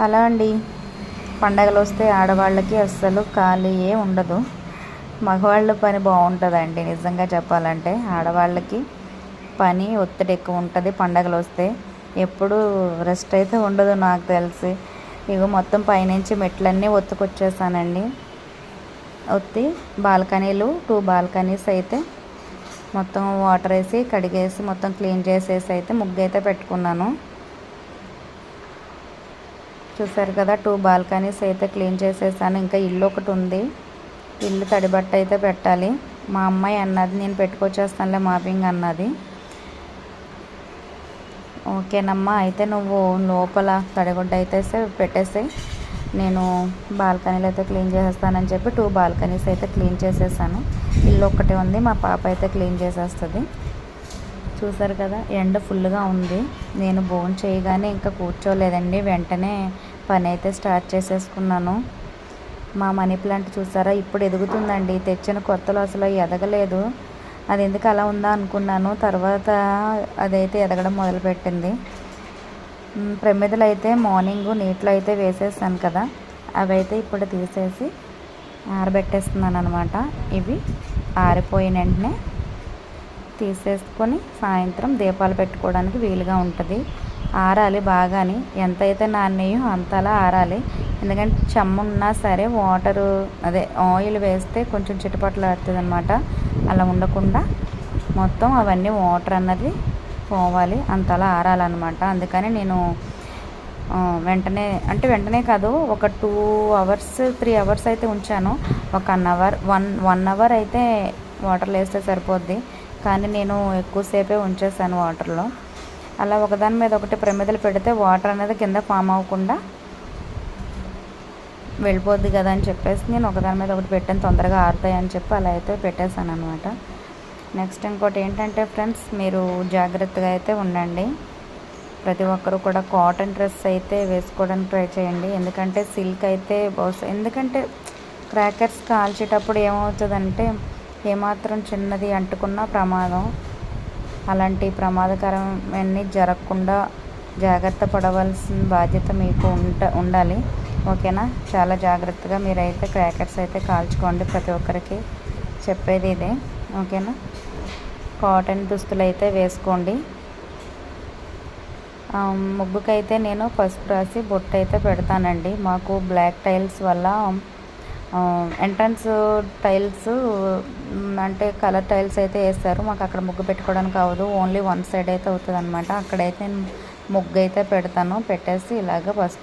Hello అండి. పండగలు వస్తే ఆడవాళ్ళకి అస్సలు ఖాళీయే ఉండదు. మగవాళ్ళ పని బాగుంటుందండి నిజంగా చెప్పాలంటే. ఆడవాళ్ళకి పని ఒత్తిడి ఎక్కువ ఉంటుంది పండగలు వస్తే ఎప్పుడు రెస్ట్ అయితే ఉండదు నాకు తెలిసి. ఇగో మొత్తం పైనుంచి మెట్లన్నీ ఒత్తుకొచ్చేసానండి. ఒత్తి బాల్కనీలు టూ బాల్కనీస్ అయితే మొత్తం వాటర్ వేసి కడిగేసి మొత్తం క్లీన్ చేసేసి అయితే ముగ్గు అయితే పెట్టుకున్నాను. చూసారు కదా టూ బాల్కనీస్ అయితే క్లీన్ చేసేసాను. ఇంకా ఇల్లు ఒకటి ఉంది. ఇల్లు తడిబట్ట అయితే పెట్టాలి. మా అమ్మాయి అన్నది నేను పెట్టుకొచ్చేస్తానులే మాపింగ్ అన్నది. ఓకేనమ్మా అయితే నువ్వు లోపల తడిగుడ్డ అయితే పెట్టేసి నేను బాల్కనీలు అయితే క్లీన్ చేసేస్తానని చెప్పి టూ బాల్కనీస్ అయితే క్లీన్ చేసేసాను. ఇల్లు ఒక్కటి ఉంది మా పాప అయితే క్లీన్ చేసేస్తుంది. చూసారు కదా ఎండ ఫుల్గా ఉంది. నేను బోన్ చేయగానే ఇంకా కూర్చోలేదండి. వెంటనే పని అయితే స్టార్ట్ చేసేసుకున్నాను. మా మనీ ప్లాంట్ చూసారా? ఇప్పుడు ఎదుగుతుందండి. తెచ్చిన కొత్తలో అసలు ఎదగలేదు. అది ఎందుకు అలా ఉందా అనుకున్నాను. తర్వాత అదైతే ఎదగడం మొదలుపెట్టింది. ప్రమిదలు అయితే మార్నింగ్ నీటిలో అయితే వేసేసాను కదా. అవి అయితే ఇప్పుడు తీసేసి ఆరబెట్టేస్తున్నాను అనమాట ఇవి ఆరిపోయిన వెంటనే తీసేసుకొని సాయంత్రం దీపాలు పెట్టుకోవడానికి వీలుగా ఉంటుంది. ఆరాలి బాగాని ఎంత అయితే అంతలా ఆరాలి. ఎందుకంటే చెమ్మున్నా సరే వాటరు అదే ఆయిల్ వేస్తే కొంచెం చిటపట్లు ఆడుతుంది అనమాట అలా ఉండకుండా మొత్తం అవన్నీ వాటర్ అన్నది పోవాలి అంతలా ఆరాలన్నమాట అందుకని నేను వెంటనే అంటే వెంటనే కాదు ఒక టూ అవర్స్ త్రీ అవర్స్ అయితే ఉంచాను. ఒక one hour one one hour అయితే వాటర్లో వేస్తే సరిపోద్ది. కానీ నేను ఎక్కువసేపే ఉంచేసాను వాటర్లో. అలా ఒకదాని మీద ఒకటి ప్రమిదలు పెడితే వాటర్ అనేది కింద ఫామ్ అవ్వకుండా వెళ్ళిపోద్ది కదా అని చెప్పేసి నేను ఒకదాని మీద ఒకటి పెట్టాను తొందరగా ఆరుతాయి అని చెప్పి అలా అయితే పెట్టేశాను అనమాట నెక్స్ట్ ఇంకోటి ఏంటంటే ఫ్రెండ్స్ మీరు జాగ్రత్తగా అయితే ఉండండి. ప్రతి ఒక్కరు కూడా కాటన్ డ్రెస్ అయితే వేసుకోవడానికి ట్రై చేయండి. ఎందుకంటే సిల్క్ అయితే బహుశా ఎందుకంటే క్రాకర్స్ కాల్చేటప్పుడు ఏమవుతుందంటే ఏమాత్రం చిన్నది అంటుకున్న ప్రమాదం. అలాంటి ప్రమాదకరమన్నీ జరగకుండా జాగ్రత్త పడవలసిన బాధ్యత మీకు ఉంట ఉండాలి. ఓకేనా? చాలా జాగ్రత్తగా మీరైతే క్రాకర్స్ అయితే కాల్చుకోండి ప్రతి ఒక్కరికి. చెప్పేది ఇదే. ఓకేనా? కాటన్ దుస్తులు అయితే వేసుకోండి ముగ్గుకైతే నేను పసుపు రాసి బొట్టు అయితే పెడతానండి. మాకు బ్లాక్ టైల్స్ వల్ల ఎంట్రన్స్ టైల్స్ అంటే కలర్ టైల్స్ అయితే వేస్తారు. మాకు అక్కడ ముగ్గు పెట్టుకోవడానికి అవ్వదు. ఓన్లీ వన్ సైడ్ అయితే అవుతుంది అనమాట అక్కడైతే ముగ్గు అయితే పెడతాను. పెట్టేసి ఇలాగ పసుపు